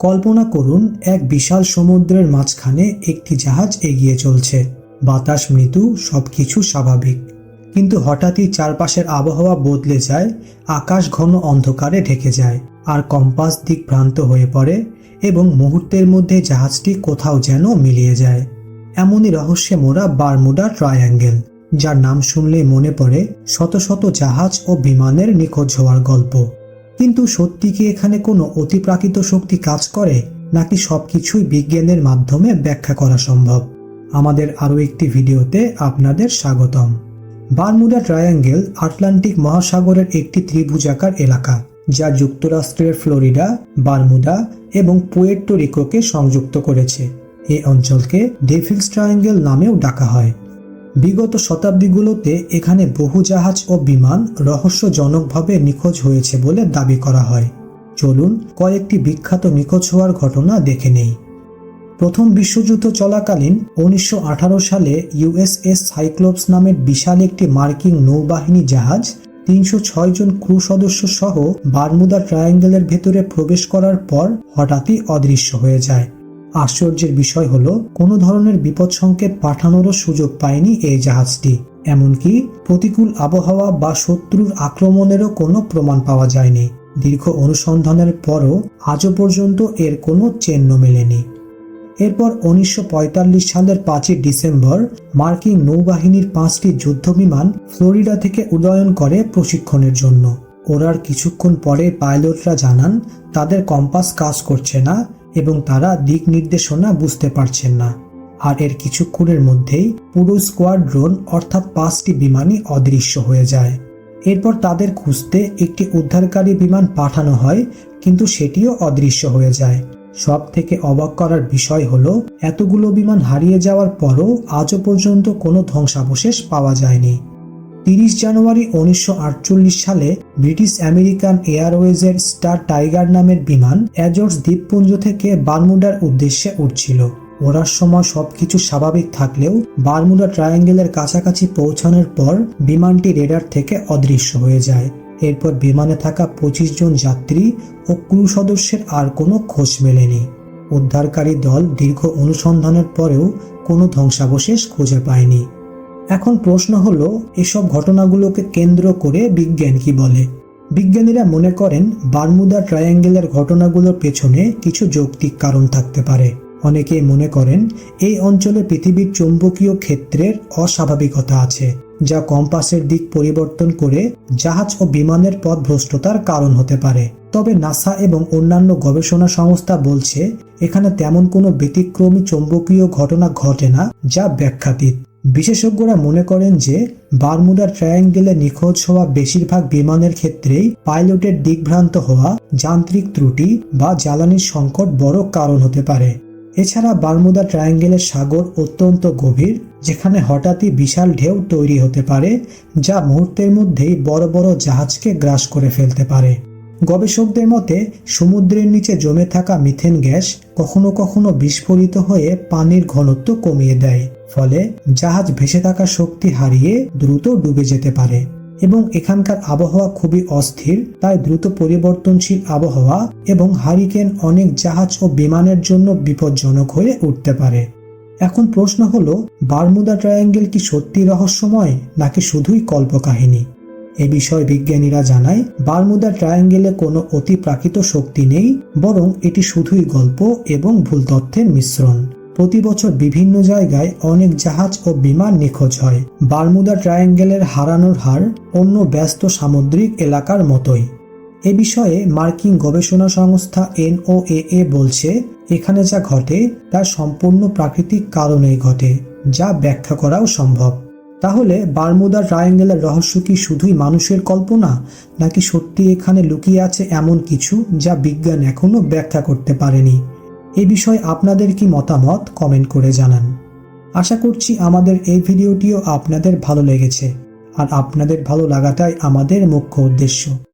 কল্পনা করুন, এক বিশাল সমুদ্রের মাঝখানে একটি জাহাজ এগিয়ে চলছে। বাতাস, মৃদু, সবকিছু স্বাভাবিক। কিন্তু হঠাৎই চারপাশের আবহাওয়া বদলে যায়, আকাশ ঘন অন্ধকারে ঢেকে যায়, আর কম্পাস দিক ভ্রান্ত হয়ে পড়ে এবং মুহূর্তের মধ্যে জাহাজটি কোথাও যেন মিলিয়ে যায়। এমনই রহস্যে মোড়া বারমুডা ট্রায়াঙ্গেল, যার নাম শুনলেই মনে পড়ে শত শত জাহাজ ও বিমানের নিখোঁজ হওয়ার গল্প। কিন্তু সত্যি কি এখানে কোনো অতিপ্রাকৃত শক্তি কাজ করে, নাকি সবকিছুই বিজ্ঞানের মাধ্যমে ব্যাখ্যা করা সম্ভব? আমাদের আরও একটি ভিডিওতে আপনাদের স্বাগতম। বারমুডা ট্রায়াঙ্গেল আটলান্টিক মহাসাগরের একটি ত্রিভুজাকার এলাকা, যা যুক্তরাষ্ট্রের ফ্লোরিডা, বারমুডা এবং পুয়ের্টো রিকোকে সংযুক্ত করেছে। এই অঞ্চলকে ডেভিলস ট্রায়াঙ্গেল নামেও ডাকা হয়। বিগত শতাব্দীগুলোতে এখানে বহু জাহাজ ও বিমান রহস্যজনকভাবে নিখোঁজ হয়েছে বলে দাবি করা হয়। চলুন কয়েকটি বিখ্যাত নিখোঁজ হওয়ার ঘটনা দেখে নেই। প্রথম বিশ্বযুদ্ধ চলাকালীন উনিশশো আঠারো সালে ইউএসএস সাইক্লোপস নামের বিশাল একটি মার্কিন নৌবাহিনী জাহাজ, তিনশো ছয় জন ক্রু সদস্য সহ বারমুদা ট্রায়াঙ্গেলের ভেতরে প্রবেশ করার পর হঠাৎই অদৃশ্য হয়ে যায়। আশ্চর্যের বিষয় হলো, কোনো ধরনের বিপদ সংকেত পাঠানোরও সুযোগ পায়নি এই জাহাজটি। এমনকি প্রতিকূল আবহাওয়া বা শত্রুর আক্রমণেরও কোনো প্রমাণ পাওয়া যায়নি। দীর্ঘ অনুসন্ধানের পরও আজও পর্যন্ত এর কোনো চিহ্ন মেলেনি। এরপর উনিশশো পঁয়তাল্লিশ সালের পাঁচই ডিসেম্বর মার্কিন নৌবাহিনীর পাঁচটি যুদ্ধবিমান ফ্লোরিডা থেকে উদয়ন করে প্রশিক্ষণের জন্য। ওরার কিছুক্ষণ পরে পাইলটরা জানান, তাদের কম্পাস কাজ করছে না এবং তারা দিক নির্দেশনা বুঝতে পারছেন না। আর এর কিছুক্ষণের মধ্যেই পুরো স্কোয়াড্রন অর্থাৎ পাঁচটি বিমানই অদৃশ্য হয়ে যায়। এরপর তাদের খুঁজতে একটি উদ্ধারকারী বিমান পাঠানো হয়, কিন্তু সেটিও অদৃশ্য হয়ে যায়। সব থেকে অবাক করার বিষয় হলো, এতগুলো বিমান হারিয়ে যাওয়ার পরও আজও পর্যন্ত কোনো ধ্বংসাবশেষ পাওয়া যায়নি। তিরিশ জানুয়ারি উনিশশো আটচল্লিশ সালে ব্রিটিশ আমেরিকান এয়ারওয়েজের স্টার টাইগার নামের বিমান অ্যাজর্স দ্বীপপুঞ্জ থেকে বারমুডার উদ্দেশ্যে উঠছিল। ওড়ার সময় সবকিছু স্বাভাবিক থাকলেও বারমুডা ট্রায়াঙ্গেলের কাছাকাছি পৌঁছানোর পর বিমানটি রেডার থেকে অদৃশ্য হয়ে যায়। এরপর বিমানে থাকা পঁচিশ জন যাত্রী ও ক্রু সদস্যের আর কোনো খোঁজ মেলেনি। উদ্ধারকারী দল দীর্ঘ অনুসন্ধানের পরেও কোনো ধ্বংসাবশেষ খুঁজে পায়নি। এখন প্রশ্ন হলো, এসব ঘটনাগুলোকে কেন্দ্র করে বিজ্ঞান কি বলে? বিজ্ঞানীরা মনে করেন বারমুদা ট্রায়াঙ্গেলের ঘটনাগুলোর পেছনে কিছু যৌক্তিক কারণ থাকতে পারে। অনেকেই মনে করেন, এই অঞ্চলে পৃথিবীর চৌম্বকীয় ক্ষেত্রের অস্বাভাবিকতা আছে, যা কম্পাসের দিক পরিবর্তন করে জাহাজ ও বিমানের পথ ভ্রষ্টতার কারণ হতে পারে। তবে নাসা এবং অন্যান্য গবেষণা সংস্থা বলছে, এখানে তেমন কোনো ব্যতিক্রমী চৌম্বকীয় ঘটনা ঘটে না, যা ব্যাখ্যাতীত। বিশেষজ্ঞরা মনে করেন যে বারমুডা ট্রায়াঙ্গেলে নিখোঁজ হওয়া বেশিরভাগ বিমানের ক্ষেত্রেই পাইলটের দিকভ্রান্ত হওয়া, যান্ত্রিক ত্রুটি বা জ্বালানির সংকট বড় কারণ হতে পারে। এছাড়া বারমুদা ট্রায়াঙ্গেলের সাগর অত্যন্ত গভীর, যেখানে হঠাৎই বিশাল ঢেউ তৈরি হতে পারে, যা মুহূর্তের মধ্যেই বড় বড় জাহাজকে গ্রাস করে ফেলতে পারে। গবেষকদের মতে, সমুদ্রের নিচে জমে থাকা মিথেন গ্যাস কখনো কখনো বিস্ফোরিত হয়ে পানির ঘনত্ব কমিয়ে দেয়, ফলে জাহাজ ভেসে থাকা শক্তি হারিয়ে দ্রুত ডুবে যেতে পারে এবং এখানকার আবহাওয়া খুবই অস্থির, তাই দ্রুত পরিবর্তনশীল আবহাওয়া এবং হারিকেন অনেক জাহাজ ও বিমানের জন্য বিপজ্জনক হয়ে উঠতে পারে। এখন প্রশ্ন হলো বারমুদা ট্রায়াঙ্গেল কি সত্যি রহস্যময় নাকি শুধুই কল্পকাহিনী? এ বিষয়ে বিজ্ঞানীরা জানায় বারমুদা ট্রায়াঙ্গেলে কোনো অতিপ্রাকৃত শক্তি নেই, বরং এটি শুধুই গল্প এবং ভুল তথ্যের মিশ্রণ। প্রতি বছর বিভিন্ন জায়গায় অনেক জাহাজ ও বিমান নিখোঁজ হয়। বারমুদা ট্রায়াঙ্গেলের হারানোর হার অন্য ব্যস্ত সামুদ্রিক এলাকার মতোই। এ বিষয়ে মার্কিন গবেষণা সংস্থা এনওএএ বলছে, এখানে যা ঘটে তা সম্পূর্ণ প্রাকৃতিক কারণেই ঘটে, যা ব্যাখ্যা করাও সম্ভব। তাহলে বারমুদার ট্রায়াঙ্গেলের রহস্য কি শুধুই মানুষের কল্পনা, নাকি সত্যি এখানে লুকিয়ে আছে এমন কিছু যা বিজ্ঞান এখনও ব্যাখ্যা করতে পারেনি? এ বিষয়ে আপনাদের কি মতামত কমেন্ট করে জানান। আশা করছি আমাদের এই ভিডিওটিও আপনাদের ভালো লেগেছে, আর আপনাদের ভালো লাগাটাই আমাদের মুখ্য উদ্দেশ্য।